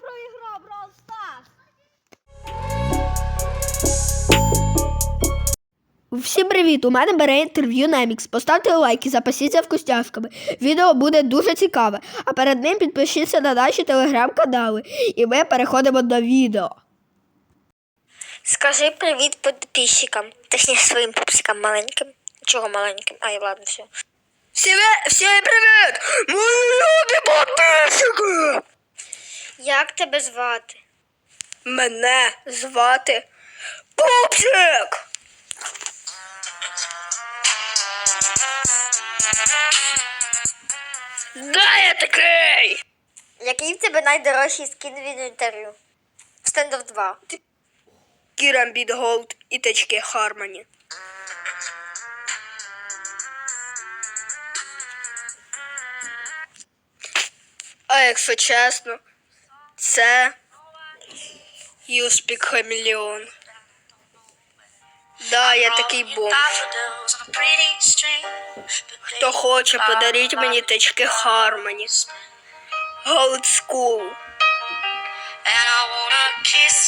проіграв Brawl Stars. Всім привіт! У мене бере інтерв'ю Немікс. Поставте лайк і запасіться вкусняшками. Відео буде дуже цікаве. А перед ним підпишіться на наші телеграм-канали. І ми переходимо до відео. Скажи привіт підписчикам, точніше своїм пупсикам маленьким. Чого маленьким? Ай, ладно, все. Всім, всім привіт! Мої підписчики! Як тебе звати? Мене звати Пупсик! Да, я такий! Який в тебе найдорожчий скін в інвентарю? В стендов 2. Кірамбіт Голд і тачки Хармоні. А якщо чесно, це Юспік Хамелеон. Да, я такий бомж. Хто хоче, подаріть мені тачки Хармоні. Gold School.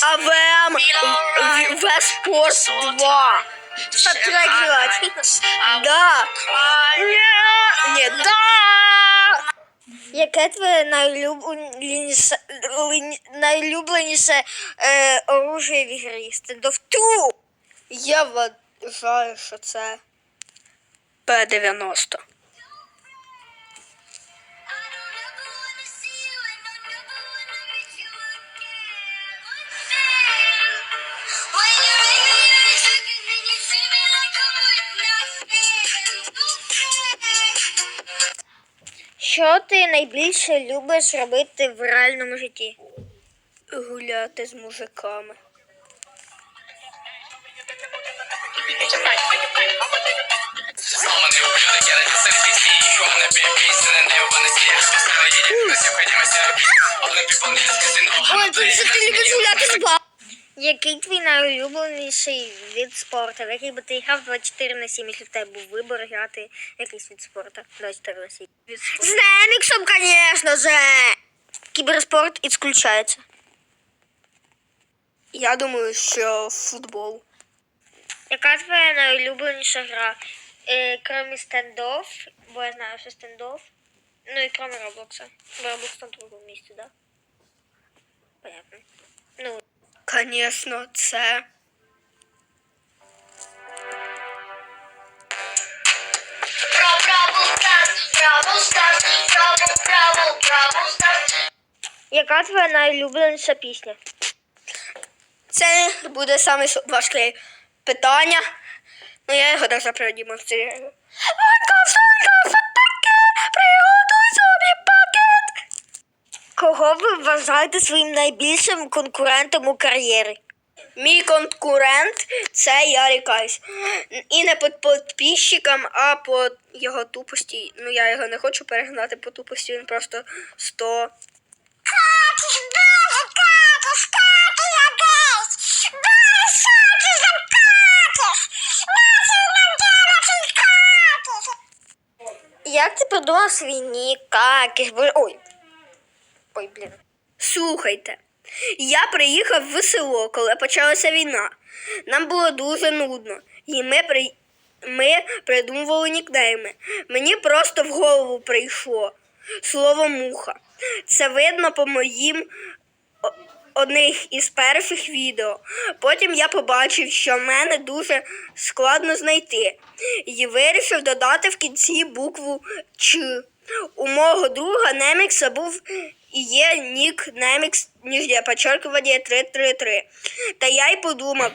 АВМ Веспорт 2. Саундтрек желать. Да. Яке твоє найлюбленіше найлюбленіше е, оружие в ігрі? Стендов 2. Я вважаю, що це П-90. Що ти найбільше любиш робити в реальному житті? Гуляти з мужиками. Ой, ти що ти любиш гуляти з ба... Який твій найулюбленіший від спорту? В який би ти грав 24 на 7, якщо в тебе був вибор грати якийсь від спорту 24 на 7? З Неміксом, звісно же. Кіберспорт ісключається. Я думаю, що футбол. Яка твоя найулюбленіша гра? Е, крім стендов, бо я знаю, що стендов. Ну і крім Роблокса. Бо Роблокс на другому місці, да? Понятно. Ну, Звісно, це яка твоя найулюбленіша пісня? Це буде саме важке питання. Ну я його даже продемонструю. Кого ви вважаєте своїм найбільшим конкурентом у кар'єрі? Мій конкурент це Ярик Айс. І не по підписчикам, а по його тупості. Ну я його не хочу перегнати по тупості, він просто 100. Як ти придумав свій нік? Какиш? Бо- Ой. Ой, блін. Слухайте, я приїхав в село, коли почалася війна. Нам було дуже нудно, і ми при... ми придумували нікнейми. Мені просто в голову прийшло слово муха. Це видно по моїм одних із перших відео. Потім я побачив, що мене дуже складно знайти, і вирішив додати в кінці букву Ч. У мого друга Немікса був і є нік Немікс, ніжня подчеркування 333. Та я й подумав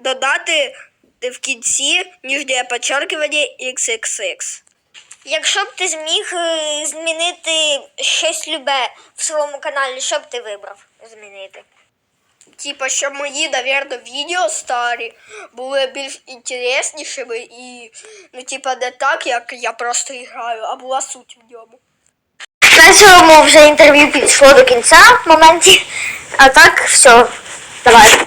додати в кінці ніжня подчеркування XXX. Якщо б ти зміг е, змінити щось любе в своєму каналі, що б ти вибрав змінити? Типа, щоб мої, навірно, відео старі були більш інтереснішими і, ну, типа, не так, як я просто граю, а була суть в ньому. Цьому вже інтерв'ю підійшло до кінця в моменті. А так, все. Давай.